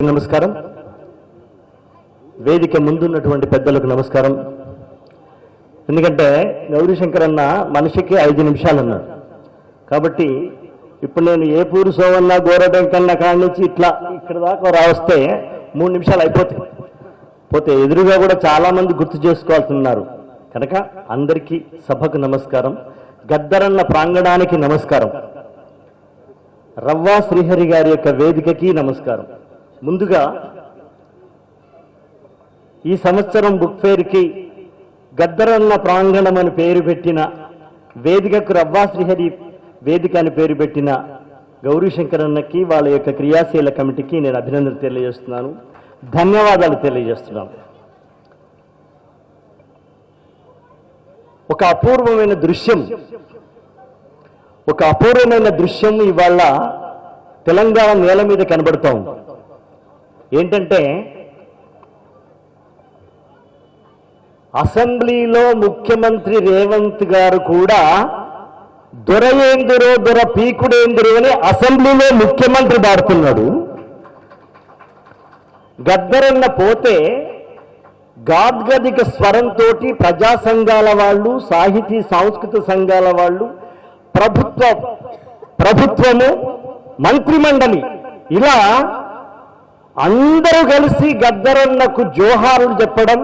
నమస్కారం. వేదిక ముందున్నటువంటి పెద్దలకు నమస్కారం. ఎందుకంటే గౌరీశంకర్ అన్న మనిషికి ఐదు నిమిషాలు అన్నాడు కాబట్టి ఇప్పుడు నేను ఏ పూరు సోవన్న గోరబెంకన్న కాడి నుంచి ఇట్లా ఇక్కడ దాకా రావస్తే మూడు నిమిషాలు అయిపోతాయి. పోతే ఎదురుగా కూడా చాలా మంది గుర్తు చేసుకోవాల్సి ఉన్నారు కనుక అందరికీ సభకు నమస్కారం. గద్దరన్న ప్రాంగణానికి నమస్కారం. రవ్వా శ్రీహరి గారి యొక్క వేదికకి నమస్కారం. ముందుగా ఈ సంవత్సరం బుక్ ఫేర్కి గద్దరన్న ప్రాంగణం అని పేరు పెట్టిన వేదికకు రవ్వా శ్రీహరి వేదిక అని పేరు పెట్టిన గౌరీశంకరన్నకి వాళ్ళ యొక్క క్రియాశీల కమిటీకి నేను అభినందనలు తెలియజేస్తున్నాను. ధన్యవాదాలు తెలియజేస్తున్నాను. ఒక అపూర్వమైన దృశ్యం ఒక అపూర్వమైన దృశ్యం ఇవాళ తెలంగాణ నేల మీద కనబడుతూ ఉంది. ఏంటంటే అసెంబ్లీలో ముఖ్యమంత్రి రేవంత్ గారు కూడా దొరయేందురో దొర పీకుడేందురు అని అసెంబ్లీలో ముఖ్యమంత్రి దాడుతున్నాడు గద్దరన్న పోతే గాద్గదిక స్వరంతో ప్రజా సంఘాల వాళ్ళు సాహితీ సాంస్కృతిక సంఘాల వాళ్ళు ప్రభుత్వ ప్రభుత్వము మంత్రిమండలి ఇలా అందరూ కలిసి గద్దరన్నకు జోహార్లు చెప్పడం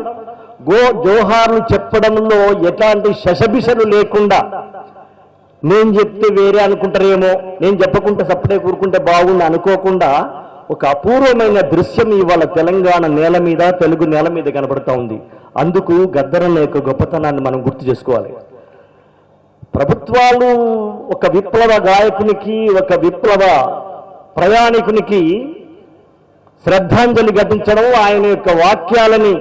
గో జోహార్లు చెప్పడంలో ఎలాంటి శశభిషలు లేకుండా నేను చెప్తే వేరే అనుకుంటారేమో నేను చెప్పకుంటే సప్పుడే కూరుకుంటే బాగుంది అనుకోకుండా ఒక అపూర్వమైన దృశ్యం ఇవాళ తెలంగాణ నేల మీద తెలుగు నేల మీద కనబడుతూ ఉంది. అందుకు గద్దరన్న యొక్క గొప్పతనాన్ని మనం గుర్తు చేసుకోవాలి. ప్రభుత్వాలు ఒక విప్లవ గాయకునికి ఒక విప్లవ ప్రయాణికునికి శ్రద్ధాంజలి ఘటించడం ఆయన యొక్క వాక్యాలని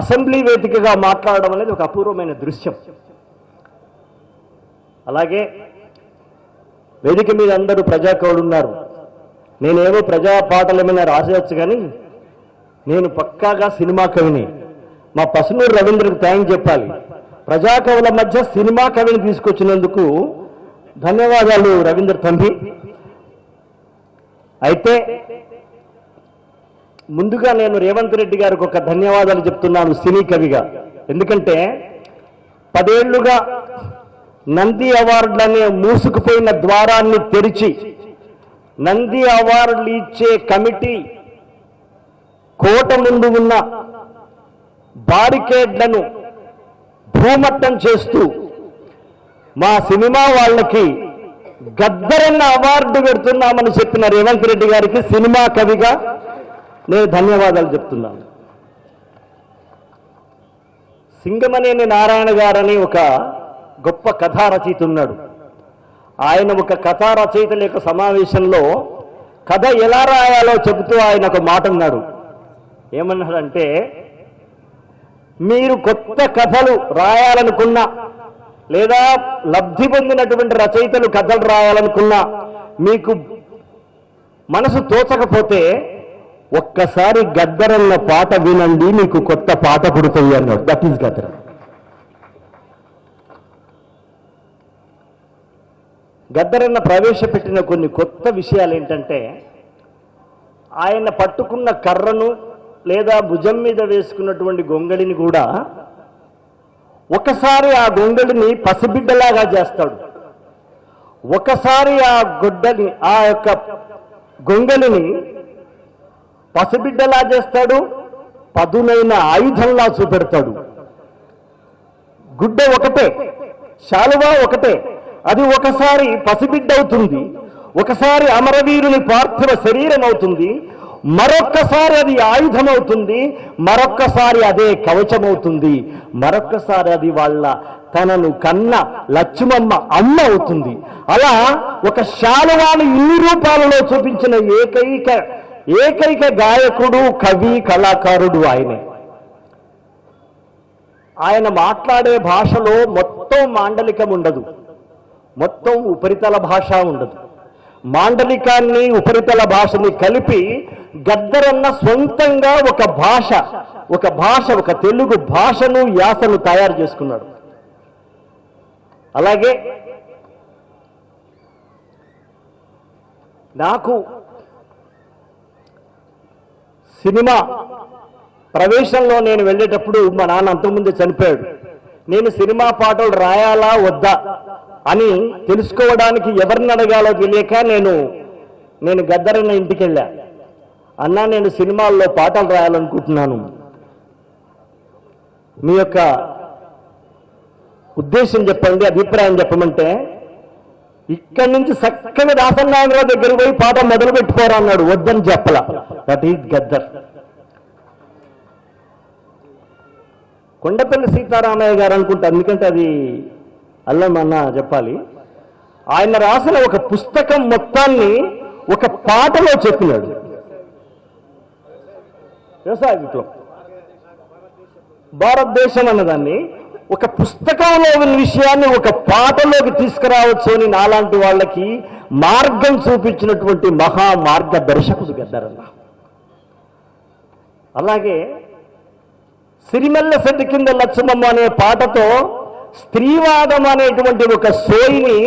అసెంబ్లీ వేదికగా మాట్లాడడం అనేది ఒక అపూర్వమైన దృశ్యం. అలాగే వేదిక మీద అందరూ ప్రజాకవులు ఉన్నారు నేనేవో ప్రజా పాటల మీద రాసేయచ్చు కానీ నేను పక్కాగా సినిమా కవిని. మా పసునూరు రవీంద్రకు థ్యాంక్ చెప్పాలి. ప్రజా కవుల మధ్య సినిమా కవిని తీసుకొచ్చినందుకు ధన్యవాదాలు రవీంద్ర తంబి అయితే ముందుగా నేను రేవంత్ రెడ్డి గారికి ఒక ధన్యవాదాలు చెప్తున్నాను సినీ కవిగా. ఎందుకంటే పదేళ్ళుగా నంది అవార్డులనే మూసుకుపోయిన ద్వారాన్ని తెరిచి నంది అవార్డులు ఇచ్చే కమిటీ కోట ముందు ఉన్న బారికేడ్లను భూమట్టం చేస్తూ మా సినిమా వాళ్ళకి గద్దరన్న అవార్డు పెడుతున్నామని చెప్పిన రేవంత్ రెడ్డి గారికి సినిమా కవిగా నేను ధన్యవాదాలు చెప్తున్నాను. సింగమనేని నారాయణ గారని ఒక గొప్ప కథా రచయిత ఉన్నాడు ఆయన ఒక కథా రచయితల యొక్క సమావేశంలో కథ ఎలా రాయాలో చెబుతూ ఆయన ఒక మాట అన్నాడు. ఏమన్నాడంటే మీరు కొత్త కథలు రాయాలనుకున్నా లేదా లబ్ధి పొందినటువంటి రచయితలు కథలు రాయాలనుకున్నా మీకు మనసు తోచకపోతే ఒక్కసారి గద్దరన్న పాట వినండి మీకు కొత్త పాట పుడుతుంది అన్నాడు. దట్ ఈస్ గద్దరం గద్దరన్న ప్రవేశపెట్టిన కొన్ని కొత్త విషయాలు ఏంటంటే ఆయన పట్టుకున్న కర్రను లేదా భుజం మీద వేసుకున్నటువంటి గొంగళిని కూడా ఒకసారి ఆ గొంగళిని పసిబిడ్డలాగా చేస్తాడు. ఒకసారి ఆ గుడ్డని ఆ యొక్క గొంగళిని పసిబిడ్డలా చేస్తాడు పదునైన ఆయుధంలా చూపెడతాడు. గుడ్డ ఒకటే శాలువా ఒకటే అది ఒకసారి పసిబిడ్డ అవుతుంది ఒకసారి అమరవీరుని పార్థివ శరీరం అవుతుంది మరొక్కసారి అది ఆయుధం అవుతుంది మరొక్కసారి అదే కవచం అవుతుంది మరొక్కసారి అది వాళ్ళ తనను కన్న లక్ష్మమ్మ అమ్మ అవుతుంది. అలా ఒక శాలువాను ఇన్ని రూపాలలో చూపించిన ఏకైక ఏకైక గాయకుడు కవి కళాకారుడు ఆయనే. ఆయన మాట్లాడే భాషలో మొత్తం మాండలికం ఉండదు. మొత్తం ఉపరితల భాష ఉండదు. మాండలికాన్ని ఉపరితల భాషని కలిపి గద్దరన్న సొంతంగా ఒక భాష ఒక భాష ఒక తెలుగు భాషను యాసను తయారు చేసుకున్నాడు. అలాగే నాకు సినిమా ప్రవేశంలో నేను వెళ్ళేటప్పుడు మా నాన్న అంతకుముందే చనిపోయాడు. నేను సినిమా పాటలు రాయాలా వద్దా అని తెలుసుకోవడానికి ఎవరిని అడగాలో తెలియక నేను నేను గద్దరన్న ఇంటికి వెళ్ళా. అన్నా నేను సినిమాల్లో పాటలు రాయాలనుకుంటున్నాను. మీ యొక్క ఉద్దేశం చెప్పండి అభిప్రాయం చెప్పమంటే ఇక్కడి నుంచి చక్కగా దాసనాగరావు దగ్గర పోయి పాట మొదలు పెట్టుకోరా అన్నాడు. వద్దని చెప్పల. That is Gaddar. Kondapalli Seetharamaiah garu అనుకుంటా ఎందుకంటే అది అల్లం చెప్పాలి. ఆయన రాసిన ఒక పుస్తకం మొత్తాన్ని ఒక పాటలో చెప్పినాడు. వ్యవసాయ విప్లవం. భారతదేశం అన్నదాన్ని ఒక పుస్తకంలో ఉన్న విషయాన్ని ఒక పాటలోకి తీసుకురావచ్చు అని నాలాంటి వాళ్ళకి మార్గం చూపించినటువంటి మహా మార్గదర్శకుడు గద్దరన్న. అలాగే సిరిమెల్ల సెట్టు కింద లచ్చమమ్మ అనే పాటతో స్త్రీవాదం అనేటువంటి ఒక సోయిని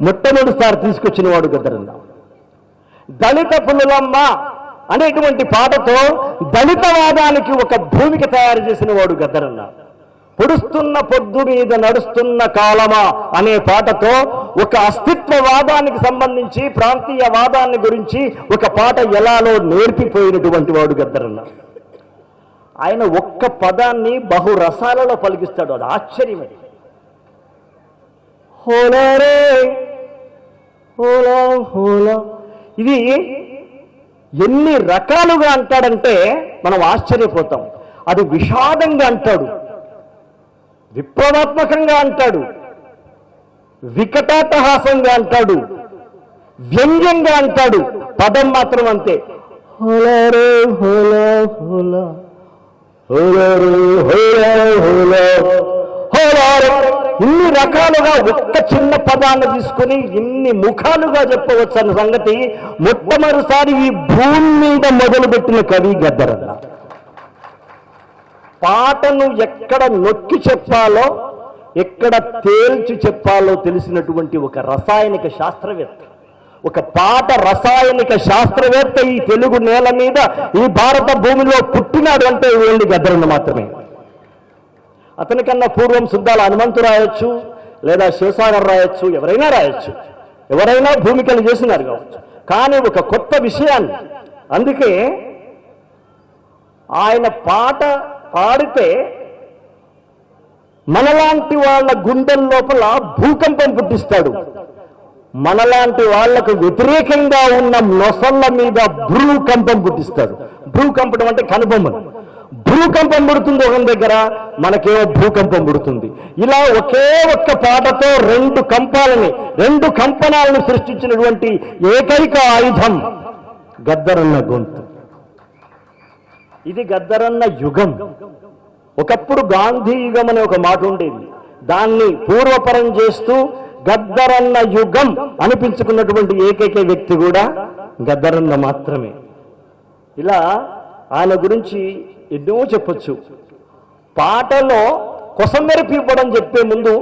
మొట్టమొదటిసారి తీసుకొచ్చిన వాడు గద్దరన్న. దళిత పులులమ్మ అనేటువంటి పాటతో దళితవాదానికి ఒక భూమిక తయారు చేసిన వాడు గద్దరన్నారు పొడుస్తున్న పొద్దు మీద నడుస్తున్న కాలమా అనే పాటతో ఒక అస్తిత్వవాదానికి సంబంధించి ప్రాంతీయ వాదాన్ని గురించి ఒక పాట ఎలాలో నేర్పిపోయినటువంటి వాడు గద్దరన్న. ఆయన ఒక్క పదాన్ని బహు రసాలలో పలికిస్తాడు. అది ఆశ్చర్యం అది. హోలరే హోలా హోలా. ఇది ఎన్ని రకాలుగా అంటాడంటే మనం ఆశ్చర్యపోతాం. అది విషాదంగా అంటాడు. విప్లవాత్మకంగా అంటాడు. వికటాటహాసంగా అంటాడు. వ్యంగ్యంగా అంటాడు. పదం మాత్రం అంతే. హోలరే హోలా హోలా. హోలరే హోలా హోలా. హోలారే ఇన్ని రకాలుగా ఒక్క చిన్న పదాన్ని తీసుకుని ఇన్ని ముఖాలుగా చెప్పవచ్చు అన్న సంగతి మొట్టమొదటిసారి ఈ భూమి మీద మొదలుపెట్టిన కవి గద్దరన్న పాటను ఎక్కడ నొక్కి చెప్పాలో ఎక్కడ తేల్చి చెప్పాలో తెలిసినటువంటి ఒక రసాయనిక శాస్త్రవేత్త ఒక పాట రసాయనిక శాస్త్రవేత్త ఈ తెలుగు నేల మీద ఈ భారత భూమిలో పుట్టినాడు అంటే వీళ్ళు గద్దరన్న మాత్రమే. అతనికన్నా పూర్వం సుద్దాల హనుమంతు రాయొచ్చు లేదా శివసాగర్ రాయొచ్చు ఎవరైనా రాయొచ్చు ఎవరైనా భూమికలు చేసినారు కావచ్చు. కానీ ఒక కొత్త విషయాన్ని అందుకే ఆయన పాట పాడితే మనలాంటి వాళ్ళ గుండెల లోపల భూకంపం పుట్టిస్తాడు. మనలాంటి వాళ్ళకు వ్యతిరేకంగా ఉన్న నొసళ్ళ మీద భూకంపం పుట్టిస్తాడు. భూకంపం అంటే కనుబొమ్మలు భూకంపం పుడుతుంది ఒక దగ్గర మనకేమో భూకంపం పుడుతుంది. ఇలా ఒకే ఒక్క పాటతో రెండు కంపాలని రెండు కంపనాలను సృష్టించినటువంటి ఏకైక ఆయుధం గద్దరన్న గొంతు. ఇది గద్దరన్న యుగం. ఒకప్పుడు గాంధీ యుగం అనే ఒక మాట ఉండేది. దాన్ని పూర్వపరం చేస్తూ గద్దరన్న యుగం అనిపించుకున్నటువంటి ఏకైక వ్యక్తి కూడా గద్దరన్న మాత్రమే. ఇలా ఆయన గురించి ఎన్నో చెప్పొచ్చు. పాటలో కొసమెరపి ఇవ్వడం చెప్పే ముందు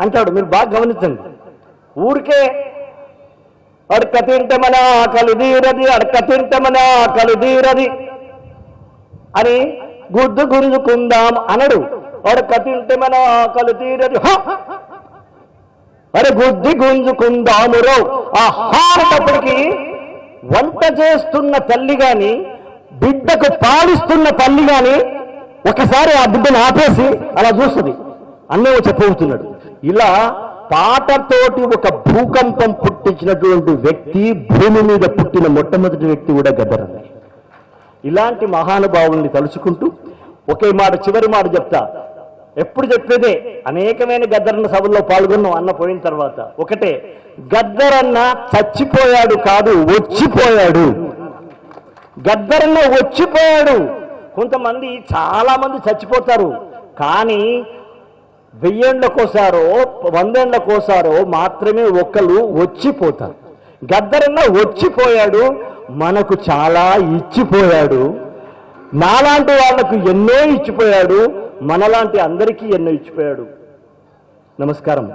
అంటాడు. మీరు బాగా గమనించండి. ఊరికే అడక తింటే మన ఆకలి తీరది అడక తింటే మన ఆకలి తీరది అని గుద్దు గుంజుకుందాం అనడు. అడక తింటే మన ఆకలి తీరది అరే గుద్ది గుంజుకుందాము రో ఆ వంట చేస్తున్న తల్లి గాని బిడ్డకు పాలిస్తున్న తల్లి గాని ఒకసారి ఆ బిడ్డను ఆపేసి అలా చూస్తుంది. అన్నేమో చెప్పబోతున్నాడు. ఇలా పాటతోటి ఒక భూకంపం పుట్టించినటువంటి వ్యక్తి భూమి మీద పుట్టిన మొట్టమొదటి వ్యక్తి కూడా గద్దరన్న ఇలాంటి మహానుభావుల్ని తలుచుకుంటూ ఒకే మాట చివరి మాట చెప్తా. ఎప్పుడు చెప్పేదే? అనేకమైన గద్దరన్న సభల్లో పాల్గొన్నాం అన్న పోయిన తర్వాత. ఒకటే గద్దరన్న చచ్చిపోయాడు కాదు వచ్చిపోయాడు. గద్దరన్న వచ్చిపోయాడు. కొంతమంది చాలా మంది చచ్చిపోతారు. కానీ వెయ్యేండ్లకోసారో వందేండ్లకోసారో మాత్రమే ఒకరు వచ్చిపోతారు. గద్దరన్న వచ్చిపోయాడు మనకు చాలా ఇచ్చిపోయాడు. నాలాంటి వాళ్ళకు ఎన్నో ఇచ్చిపోయాడు మనలాంటి అందరికీ ఎన్నో ఇచ్చిపోయాడు. నమస్కారం.